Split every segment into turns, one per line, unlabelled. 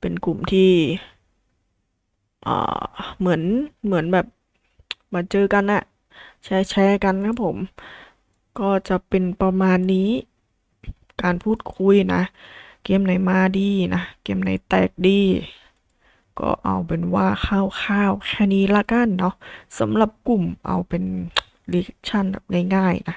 เป็นกลุ่มที่เหมือนเหมือนแบบมาเจอกันอะแชร์แชร์กันครับผม ก็จะเป็นประมาณนี้ การพูดคุยนะ เกมไหนมาดีนะ เกมไหนแตกดี ก็เอาเป็นว่าคร่าวๆแค่นี้ละกันเนาะสำหรับกลุ่มเอาเป็นรีแอคชั่นแบบง่ายๆนะ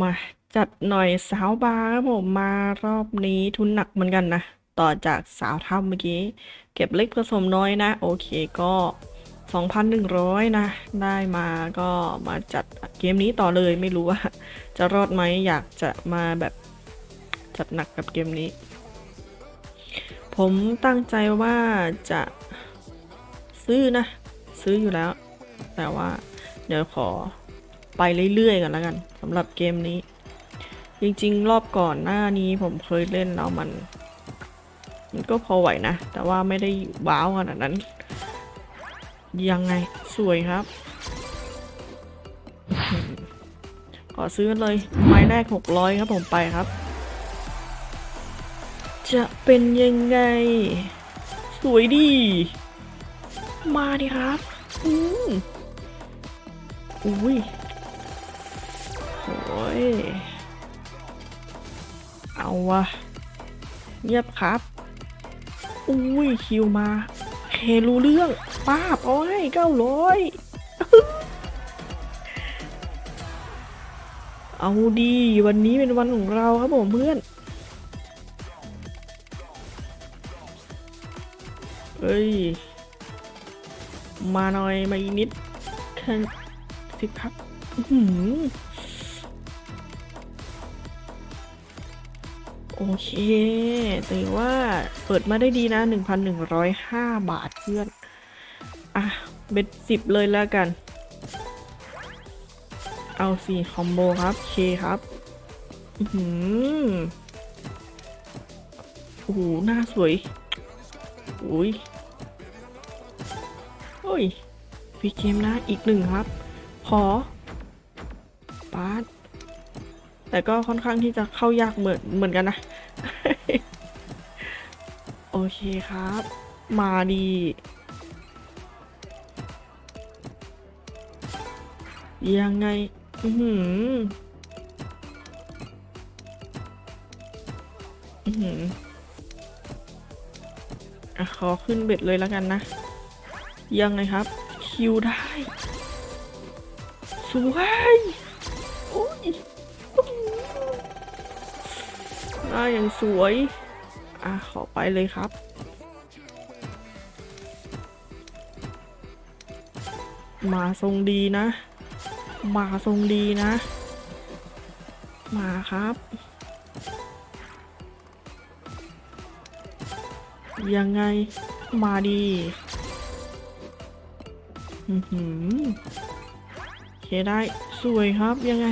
มาจัดหน่อยสาวบาร์ครับผมมารอบนี้ทุนหนักเหมือนกันนะ ต่อจากสาวถ้ำเมื่อกี้ เก็บเล็กผสมน้อยนะ โอเคก็ 2,100 นะ ได้มาก็มาจัดเกมนี้ต่อเลยไม่รู้ว่า จะรอดไหมอยากจะมาแบบจัดหนักกับเกมนี้ ผมตั้งใจว่าจะซื้อนะ ซื้ออยู่แล้ว แต่ว่าเดี๋ยวขอ ไปเรื่อยๆกันแล้วกันสำหรับเกมนี้ จริงๆ รอบก่อนหน้านี้ผมเคยเล่นแล้วมัน มันก็พอไหวนะ แต่ว่าไม่ได้ว้าวขนาดนั้น ยังไงสวยครับ ขอซื้อเลย ไม้แรก 600 ครับผมไปครับ จะเป็นยังไง สวยดี มาดิครับ อืมอุ้ย โอ้ย เอาวะเงียบครับ อุ้ยคิวมาเครู้เรื่องป้าบเอาให้เก้าร้อยเอาดีวันนี้เป็นวันของเราครับผมเพื่อน เอ้ย มาหน่อยมาอีนิดแค่สิบครับ อื โอเคถือว่าเปิดมาได้ดีนะ 1,105 บาทเพื่อน อะ เบ็ดสิบเลยแล้วกัน เอาสี่คอมโบครับ เคครับ อือหือโอ้โหหน้าสวยอุ้ยโอ้ยฟีเกมนะ อีกหนึ่งครับ ขอปาด แต่ก็ค่อนข้างที่จะเข้ายากเหมือนเหมือนกันนะ โอเคครับ มาดียังไง อือหืออือหืออะขอขึ้นเบ็ดเลยแล้วกันนะ ยังไงครับ คิวได้ สวย หน้าอย่างสวย อะขอไปเลยครับ มาทรงดีนะ มาทรงดีนะ มาครับ ยังไงมาดีอือหือเคได้สวยครับยังไง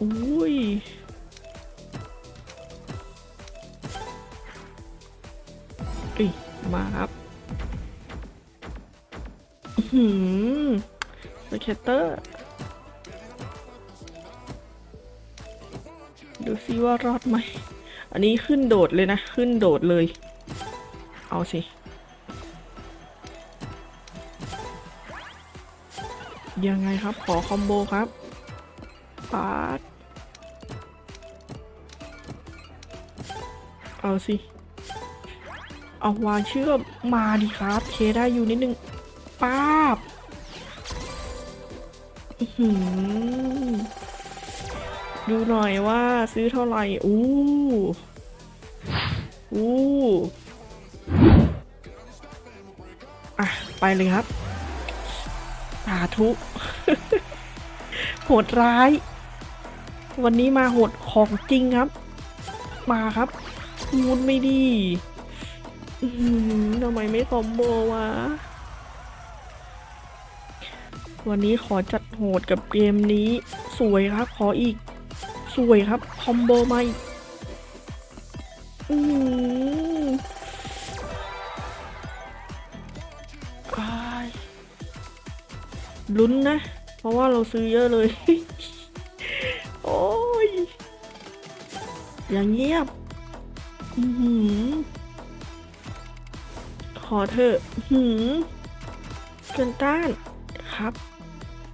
อุ้ย เอ้ยมาครับหือสเก็ตเตอร์ ดูซิว่ารอดไหม อันนี้ขึ้นโดดเลยนะ ขึ้นโดดเลย เอาสิยังไงครับ ขอคอมโบครับปาดเอาสิ เอาวางเชื่อมมาดิครับ เคได้อยู่นิดนึงป้าบดูหน่อยว่าซื้อเท่าไหร่ อู้อู้อะ ไปเลยครับสาธุโหดร้าย วันนี้มาโหดของจริงครับ มาครับมูนไม่ดี ทำไมไม่คอมโบวะ วันนี้ขอจัดโหดกับเกมนี้ สวยครับ ขออีก สวยครับ คอมโบมาอีกอือหืออ้ายลุ้นนะ เพราะว่าเราซื้อเยอะเลย โอ้ย อย่างเงียบ อือหื อขอเถอะหือเกินต้านครับ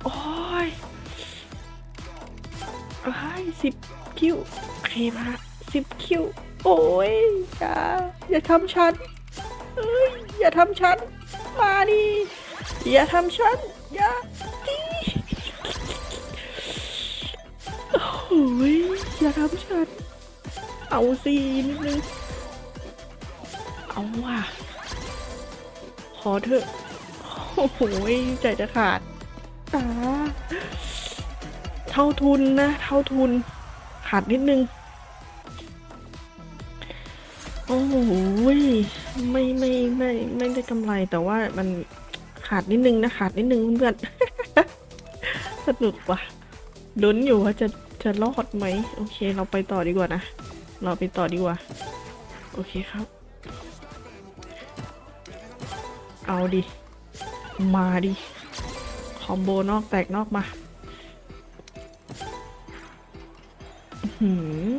โอ้ยไอ้สิบคิวโอเคมาสิบคิว โอ้ย อย่า อย่าทำฉันเอ้ย อย่าทำฉัน มาดิอย่าทำฉัน อย่าดิโอ้ย อย่าทำฉัน เอาสินิดนึง เอาว่ะ อเถอะ โอ้โหใจจะขาดตาเท่าทุนนะ เท่าทุน ขาดนิดนึง โอ้โหไม่ไม่ไม่ไม่ได้กำไรแต่ว่ามันขาดนิดนึงนะ ขาดนิดนึงเพื่อนสนุกว่ะลุ้นอยู่ว่าจะจะรอดไหม โอเค เราไปต่อดีกว่านะ เราไปต่อดีกว่า โอเคครับ เอาดิ มาดิ คอมโบนอกแตกนอกมาหือ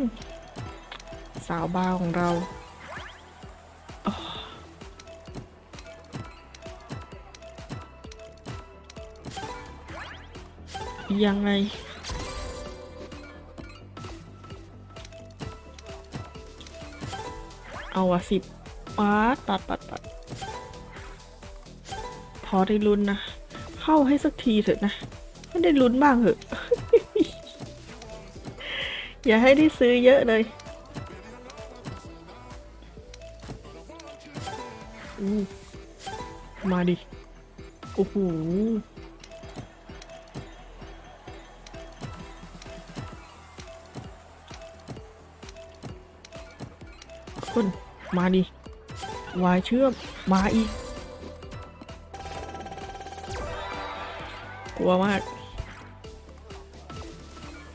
สาวบ้าของเราออยังไง เอาอะสิบปัดปัดปัด อได้ลุ้นนะ เข้าให้สักทีเถอะนะ ไม่ได้ลุ้นบ้างเหอะ อย่าให้ได้ซื้อเยอะเลยมาดิ โอ้โหคนมาดิวายเชื่อม มาอีก กลัวมาก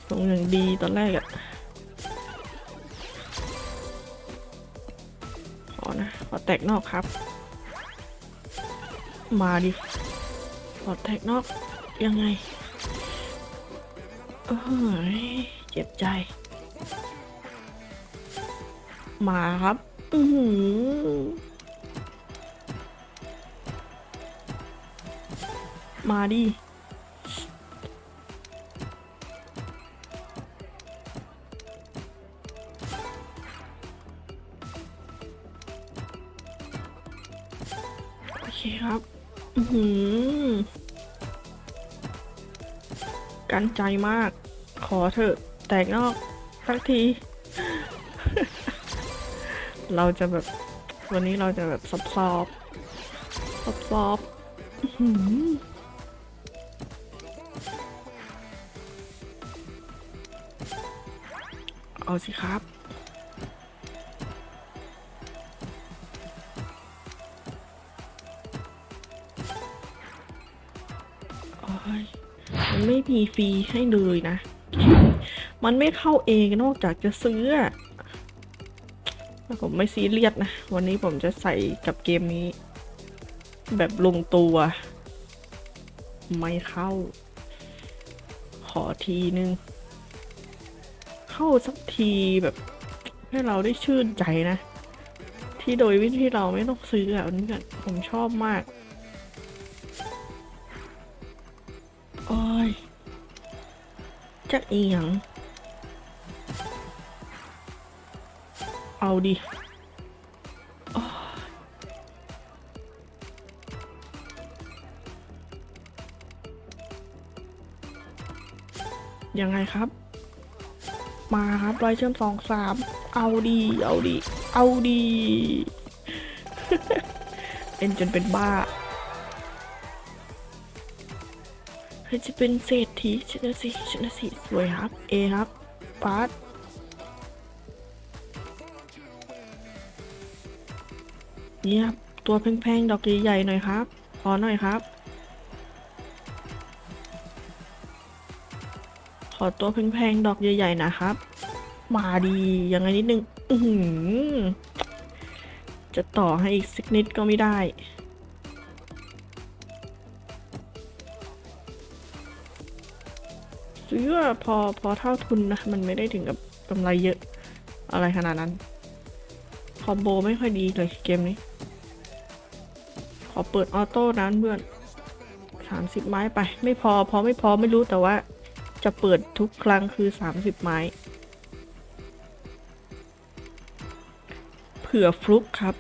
ส่งอย่างดีตอนแรกอะขอนะ ขอแตกนอกครับ มาดิ ขอแตกนอกยังไงเอยเจ็บใจ มาครับ อือหือมาดิ ใจมาก ขอเถอะแตกนอกสักที เราจะแบบ วันนี้เราจะแบบซอบซอบซอบซอบเอาสิครับ ไม่มีฟรีให้เลยนะ มันไม่เข้าเองนอกจากจะซื้อแต่ผมไม่ซีเรียสนะ วันนี้ผมจะใส่กับเกมนี้ แบบลงตัว ไม่เข้า ขอทีนึง เข้าสักทีแบบ ให้เราได้ชื่นใจนะ ที่โดยวิธีเราไม่ต้องซื้ออะนี่กันผมชอบมาก อ้ยจะเอียง เอาดิโอ้ยยังไงครับ มาครับร้อยเชื่อมสองสาม เอาดี เอาดี เอาดีเอ็นจนเป็นบ้า ครจะเป็นเศรษฐีชนะสิชนะสิสวยครับ เอครับปาร์ตนี่ครับ ตัวแพงๆ ดอกใหญ่ๆหน่อยครับ ขอหน่อยครับ ขอตัวแพงๆ ดอกใหญ่ๆ นะครับ มาดียังไงนิดนึง จะต่อให้อีกสักนิดก็ไม่ได้ ซื้อว่าพอพอเท่าทุนนะ มันไม่ได้ถึงกับกำไรเยอะ อะไรขนาดนั้น คอมโบไม่ค่อยดีเลยเกมนี้ ขอเปิดออโต้ร้นเพื่อนสามสิบไม้ไป ไม่พอ พอไม่พอไม่รู้แต่ว่า จะเปิดทุกครั้งคือสามสิบไม้เผื่อฟลุกครับ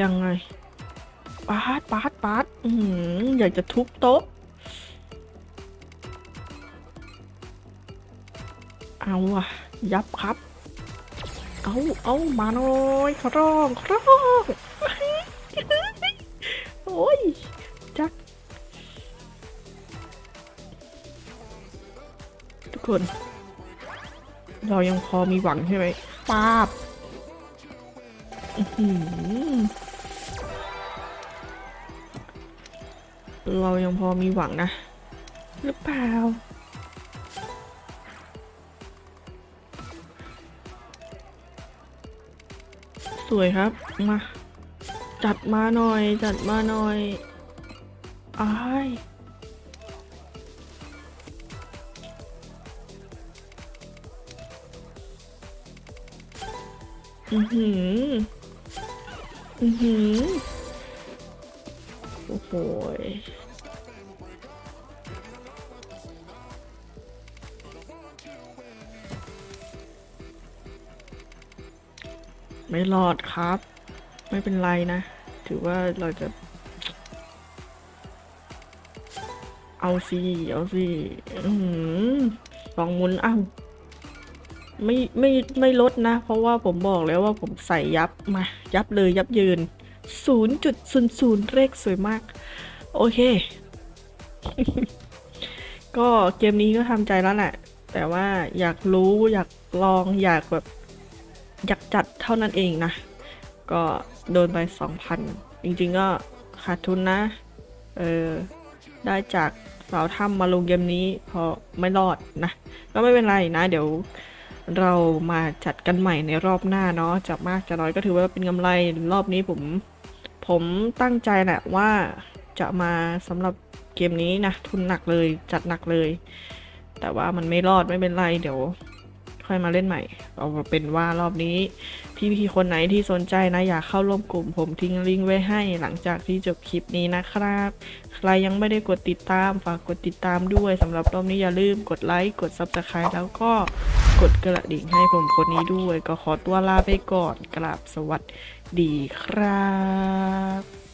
ยังไง ปาดปาดปาดอือหือยากจะทุบโต๊ะ เอาอะยับครับ เอาเอามาหน่อยขอร้องขอร้องโอ้ยจักทุกคน เรายังพอมีหวังใช่ไหมป้าบอื้อ เรายังพอมีหวังนะ หรือเปล่า สวยครับ มา จัดมาหน่อย จัดมาหน่อยอ้ายอือหือ อือหือ โอ้โห ไม่รอดครับ ไม่เป็นไรนะ ถือว่าเราจะ เอาสิเอาสิอือหือสองหมุนอ้าวไม่ไม่ไม่ลดนะ เพราะว่าผมบอกแล้วว่าผมใส่ยับมา ยับเลยยับยืน 0.00 เลขสวยมาก โอเค ก็เกมนี้ก็ทำใจแล้วแหละ แต่ว่าอยากรู้อยากลองอยากแบบ อยากจัดเท่านั้นเองนะ ก็โดนไป 2,000 จริงๆก็ขาดทุนนะ เออ ได้จากสาวถ้ำมาลงเกมนี้พอไม่รอดนะ ก็ไม่เป็นไรนะ เดี๋ยวเรามาจัดกันใหม่ในรอบหน้าเนาะจะมากจะน้อยก็ถือว่าเป็นกำไรรอบนี้ผม ผมตั้งใจแหละว่าจะมาสำหรับเกมนี้นะ ทุนหนักเลยจัดหนักเลย แต่ว่ามันไม่รอดไม่เป็นไรเดี๋ยว ค่อยมาเล่นใหม่ เอาเป็นว่ารอบนี้ พี่ๆคนไหนที่สนใจนะอยากเข้าร่วมกลุ่มผมทิ้งลิงก์ไว้ให้หลังจากที่จบคลิปนี้นะครับ ใครยังไม่ได้กดติดตามฝากกดติดตามด้วยสำหรับรอบนี้อย่าลืมกดไลค์กด Subscribe แล้วก็กดกระดิ่งให้ผมคนนี้ด้วย ก็ขอตัวลาไปก่อนกราบสวัสดีครับ